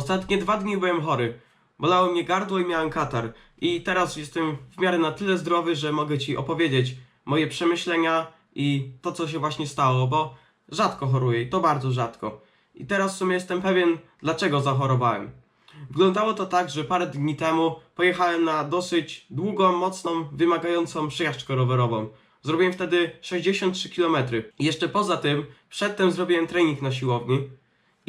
Ostatnie dwa dni byłem chory. Bolało mnie gardło i miałem katar. I teraz jestem w miarę na tyle zdrowy, że mogę Ci opowiedzieć moje przemyślenia i to, co się właśnie stało, bo rzadko choruję i to bardzo rzadko. I teraz w sumie jestem pewien, dlaczego zachorowałem. Wyglądało to tak, że parę dni temu pojechałem na dosyć długą, mocną, wymagającą przejażdżkę rowerową. Zrobiłem wtedy 63 km. I jeszcze poza tym, przedtem zrobiłem trening na siłowni.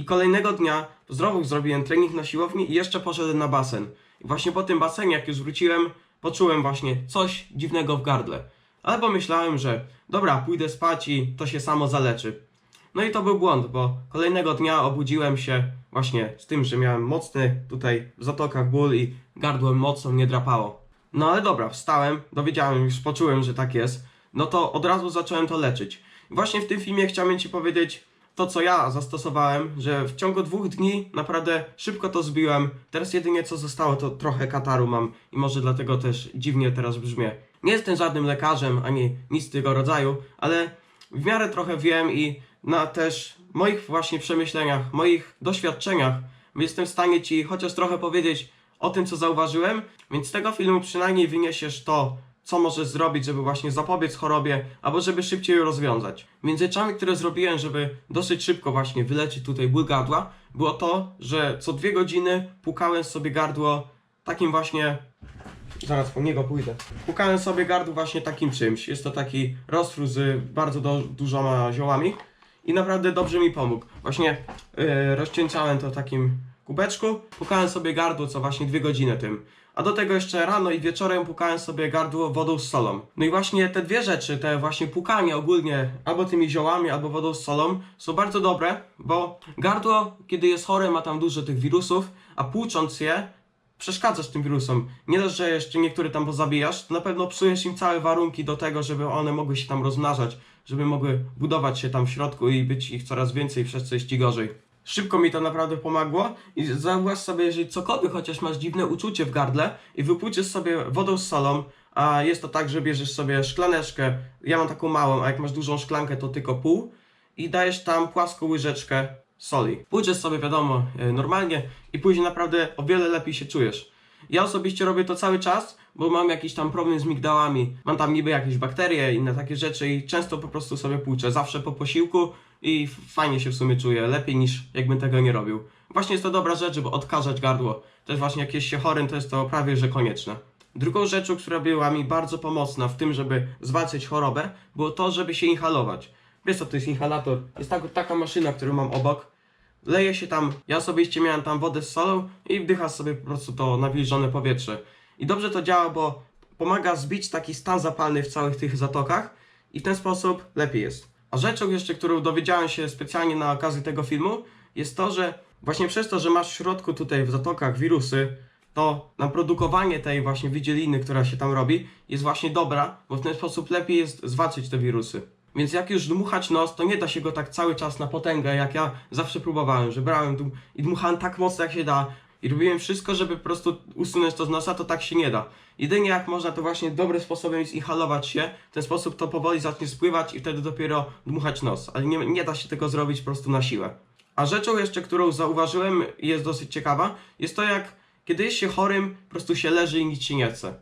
I kolejnego dnia znowu zrobiłem trening na siłowni i jeszcze poszedłem na basen. I właśnie po tym basenie, jak już wróciłem, poczułem właśnie coś dziwnego w gardle. Ale pomyślałem, że dobra, pójdę spać i to się samo zaleczy. No i to był błąd, bo kolejnego dnia obudziłem się właśnie z tym, że miałem mocny tutaj w zatokach ból i gardłem mocno mnie drapało. No ale dobra, wstałem, dowiedziałem, już poczułem, że tak jest, no to od razu zacząłem to leczyć. Właśnie w tym filmie chciałem Ci powiedzieć to, co ja zastosowałem, że w ciągu dwóch dni naprawdę szybko to zbiłem. Teraz jedynie co zostało, to trochę kataru mam i może dlatego też dziwnie teraz brzmię. Nie jestem żadnym lekarzem, ani nic tego rodzaju, ale w miarę trochę wiem i na też moich właśnie przemyśleniach, moich doświadczeniach jestem w stanie Ci chociaż trochę powiedzieć o tym, co zauważyłem, więc z tego filmu przynajmniej wyniesiesz to, co możesz zrobić, żeby właśnie zapobiec chorobie, albo żeby szybciej ją rozwiązać. Między rzeczami, które zrobiłem, żeby dosyć szybko właśnie wyleczyć tutaj ból gardła, było to, że co dwie godziny pukałem sobie gardło takim właśnie Zaraz po niego pójdę. Pukałem sobie gardło właśnie takim czymś. Jest to taki roztwór z bardzo do, dużoma ziołami i naprawdę dobrze mi pomógł. Właśnie yy, to takim kubeczku, pukałem sobie gardło co właśnie dwie godziny tym. A do tego jeszcze rano i wieczorem pukałem sobie gardło wodą z solą. No i właśnie te dwie rzeczy, te właśnie pukanie ogólnie albo tymi ziołami, albo wodą z solą są bardzo dobre, bo gardło, kiedy jest chore, ma tam dużo tych wirusów, a płucząc je, przeszkadzasz tym wirusom. Nie dość, że jeszcze niektóre tam pozabijasz, to na pewno psujesz im całe warunki do tego, żeby one mogły się tam rozmnażać, żeby mogły budować się tam w środku i być ich coraz więcej, przez co ci gorzej. Szybko mi to naprawdę pomogło i zauważ sobie, jeżeli cokolwiek chociaż masz dziwne uczucie w gardle i wypłuczysz sobie wodą z solą, a jest to tak, że bierzesz sobie szklaneczkę, ja mam taką małą, a jak masz dużą szklankę to tylko pół i dajesz tam płaską łyżeczkę soli. Pójdziesz sobie wiadomo e, normalnie i później naprawdę o wiele lepiej się czujesz. Ja osobiście robię to cały czas, bo mam jakiś tam problem z migdałami. Mam tam niby jakieś bakterie, inne takie rzeczy i często po prostu sobie płuczę. Zawsze po posiłku i fajnie się w sumie czuję. Lepiej niż jakbym tego nie robił. Właśnie jest to dobra rzecz, żeby odkażać gardło. Też właśnie jak jest się chorym, to jest to prawie że konieczne. Drugą rzeczą, która była mi bardzo pomocna w tym, żeby zwalczyć chorobę, było to, żeby się inhalować. Wiesz co to jest inhalator? Jest tak, taka maszyna, którą mam obok. Leje się tam, ja osobiście miałem tam wodę z solą i wdychasz sobie po prostu to nawilżone powietrze. I dobrze to działa, bo pomaga zbić taki stan zapalny w całych tych zatokach i w ten sposób lepiej jest. A rzeczą jeszcze, którą dowiedziałem się specjalnie na okazji tego filmu, jest to, że właśnie przez to, że masz w środku tutaj w zatokach wirusy, to na produkowanie tej właśnie wydzieliny, która się tam robi, jest właśnie dobra, bo w ten sposób lepiej jest zwalczyć te wirusy. Więc jak już dmuchać nos, to nie da się go tak cały czas na potęgę, jak ja zawsze próbowałem, że brałem dum- i dmuchałem tak mocno jak się da i robiłem wszystko, żeby po prostu usunąć to z nosa, to tak się nie da. Jedynie jak można, to właśnie dobrym sposobem jest inhalować się, w ten sposób to powoli zacznie spływać i wtedy dopiero dmuchać nos, ale nie, nie da się tego zrobić po prostu na siłę. A rzeczą jeszcze, którą zauważyłem i jest dosyć ciekawa, jest to jak kiedy jest się chorym, po prostu się leży i nic się nie chce.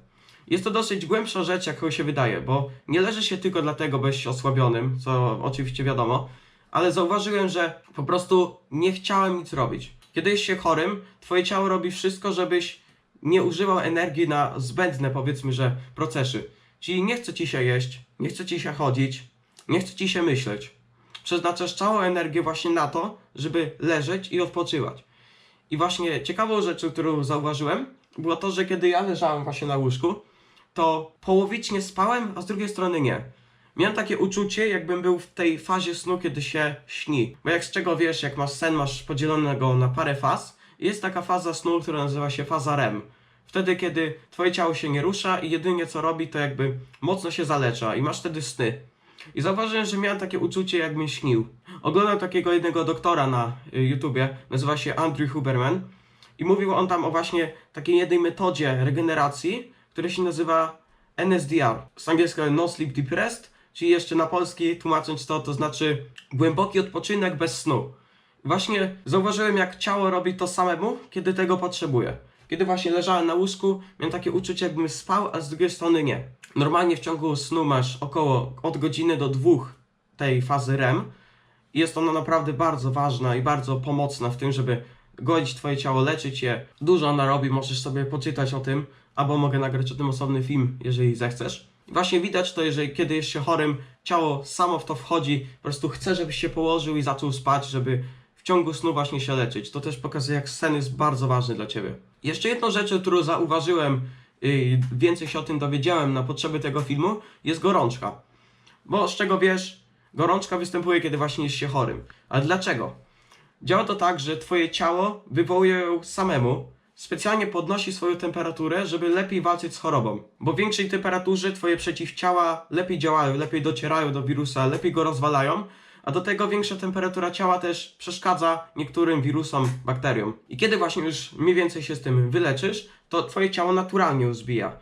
Jest to dosyć głębsza rzecz, jak się wydaje, bo nie leży się tylko dlatego, bo jesteś osłabionym, co oczywiście wiadomo, ale zauważyłem, że po prostu nie chciałem nic robić. Kiedy jest się chorym, twoje ciało robi wszystko, żebyś nie używał energii na zbędne, powiedzmy, że procesy. Czyli nie chce ci się jeść, nie chce ci się chodzić, nie chce ci się myśleć. Przeznaczasz całą energię właśnie na to, żeby leżeć i odpoczywać. I właśnie ciekawą rzeczą, którą zauważyłem, było to, że kiedy ja leżałem właśnie na łóżku, to połowicznie spałem, a z drugiej strony nie. Miałem takie uczucie, jakbym był w tej fazie snu, kiedy się śni. Bo jak z czego wiesz, jak masz sen, masz podzielonego na parę faz, i jest taka faza snu, która nazywa się faza REM. Wtedy, kiedy twoje ciało się nie rusza i jedynie co robi, to jakby mocno się zalecza i masz wtedy sny. I zauważyłem, że miałem takie uczucie, jakbym śnił. Oglądam takiego jednego doktora na y, YouTubie, nazywa się Andrew Huberman i mówił on tam o właśnie takiej jednej metodzie regeneracji, która się nazywa NSDR. Z angielskiego No Sleep Deep Rest, czyli jeszcze na polski tłumacząc to, to znaczy głęboki odpoczynek bez snu. Właśnie zauważyłem, jak ciało robi to samemu, kiedy tego potrzebuje. Kiedy właśnie leżałem na łóżku, miałem takie uczucie, jakbym spał, a z drugiej strony nie. Normalnie w ciągu snu masz około od godziny do dwóch tej fazy REM. I jest ona naprawdę bardzo ważna i bardzo pomocna w tym, żeby godzić Twoje ciało, leczyć je. Dużo ona robi, możesz sobie poczytać o tym, albo mogę nagrać o tym osobny film, jeżeli zechcesz. I Właśnie widać to, jeżeli kiedy jest się chorym, ciało samo w to wchodzi, po prostu chce, żebyś się położył i zaczął spać, żeby w ciągu snu właśnie się leczyć. To też pokazuje, jak sen jest bardzo ważny dla Ciebie. Jeszcze jedną rzeczą, którą zauważyłem, yy, więcej się o tym dowiedziałem na potrzeby tego filmu, jest gorączka. Bo z czego wiesz, gorączka występuje, kiedy właśnie jest się chorym. Ale dlaczego? Działa to tak, że twoje ciało wywołuje ją samemu, specjalnie podnosi swoją temperaturę, żeby lepiej walczyć z chorobą. Bo w większej temperaturze twoje przeciwciała lepiej działają, lepiej docierają do wirusa, lepiej go rozwalają, a do tego większa temperatura ciała też przeszkadza niektórym wirusom, bakteriom. I kiedy właśnie już mniej więcej się z tym wyleczysz, to twoje ciało naturalnie ją zbija.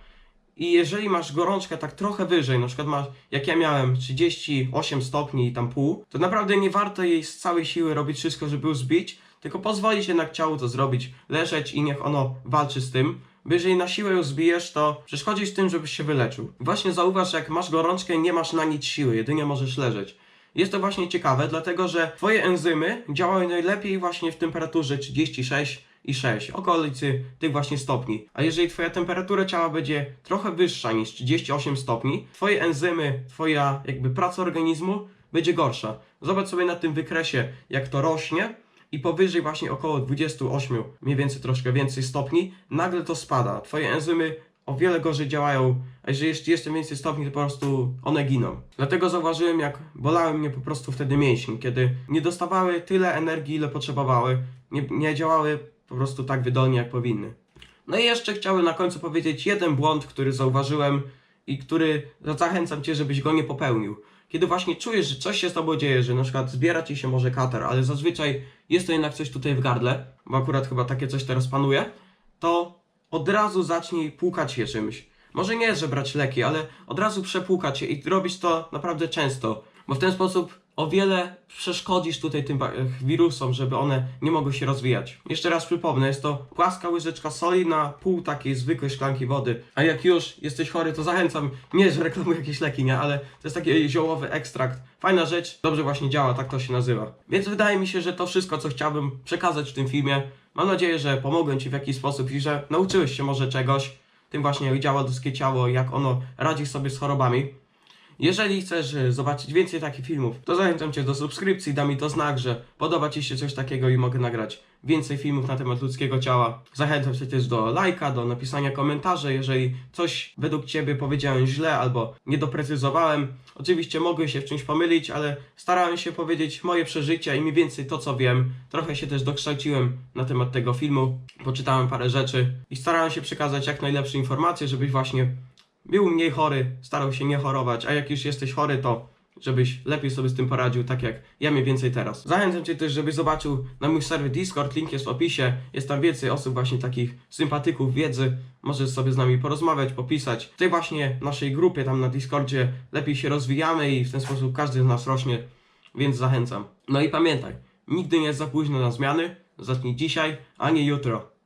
I jeżeli masz gorączkę tak trochę wyżej, na przykład masz, jak ja miałem 38 stopni i tam pół, to naprawdę nie warto jej z całej siły robić wszystko, żeby ją zbić, tylko pozwolić jednak ciału to zrobić, leżeć i niech ono walczy z tym. Bo jeżeli na siłę ją zbijesz, to przeszkodzisz tym, żebyś się wyleczył. Właśnie zauważ, jak masz gorączkę, nie masz na nic siły, jedynie możesz leżeć. Jest to właśnie ciekawe, dlatego że twoje enzymy działają najlepiej właśnie w temperaturze 36 i 6, okolicy tych właśnie stopni. A jeżeli twoja temperatura ciała będzie trochę wyższa niż 38 stopni, twoje enzymy, twoja jakby praca organizmu będzie gorsza. Zobacz sobie na tym wykresie, jak to rośnie i powyżej właśnie około 28, mniej więcej troszkę więcej stopni, nagle to spada. Twoje enzymy o wiele gorzej działają, a jeżeli jeszcze jest więcej stopni, to po prostu one giną. Dlatego zauważyłem, jak bolały mnie po prostu wtedy mięśnie, kiedy nie dostawały tyle energii, ile potrzebowały, nie, nie działały po prostu tak wydolnie, jak powinny. No i jeszcze chciałem na końcu powiedzieć jeden błąd, który zauważyłem i który zachęcam Cię, żebyś go nie popełnił. Kiedy właśnie czujesz, że coś się z Tobą dzieje, że na przykład zbiera Ci się może katar, ale zazwyczaj jest to jednak coś tutaj w gardle, bo akurat chyba takie coś teraz panuje, to od razu zacznij płukać się czymś. Może nie, że brać leki, ale od razu przepłukać się i robić to naprawdę często, bo w ten sposób o wiele przeszkodzisz tutaj tym wirusom, żeby one nie mogły się rozwijać. Jeszcze raz przypomnę, jest to płaska łyżeczka soli na pół takiej zwykłej szklanki wody. A jak już jesteś chory, to zachęcam, nie, że reklamuję jakieś leki, nie, ale to jest taki ziołowy ekstrakt. Fajna rzecz, dobrze właśnie działa, tak to się nazywa. Więc wydaje mi się, że to wszystko, co chciałbym przekazać w tym filmie. Mam nadzieję, że pomogłem Ci w jakiś sposób i że nauczyłeś się może czegoś, tym właśnie jak działa ludzkie ciało, jak ono radzi sobie z chorobami. Jeżeli chcesz e, zobaczyć więcej takich filmów, to zachęcam Cię do subskrypcji, da mi to znak, że podoba Ci się coś takiego i mogę nagrać więcej filmów na temat ludzkiego ciała. Zachęcam Cię też do lajka, do napisania komentarzy, jeżeli coś według Ciebie powiedziałem źle albo nie doprecyzowałem. Oczywiście mogę się w czymś pomylić, ale starałem się powiedzieć moje przeżycia i mniej więcej to, co wiem. Trochę się też dokształciłem na temat tego filmu, poczytałem parę rzeczy i starałem się przekazać jak najlepsze informacje, żebyś właśnie był mniej chory, starał się nie chorować, a jak już jesteś chory, to żebyś lepiej sobie z tym poradził, tak jak ja mniej więcej teraz. Zachęcam Cię też, żebyś zobaczył na mój serwer Discord, link jest w opisie, jest tam więcej osób właśnie takich sympatyków wiedzy, możesz sobie z nami porozmawiać, popisać. W tej właśnie naszej grupie tam na Discordzie lepiej się rozwijamy i w ten sposób każdy z nas rośnie, więc zachęcam. No i pamiętaj, nigdy nie jest za późno na zmiany, zacznij dzisiaj, a nie jutro.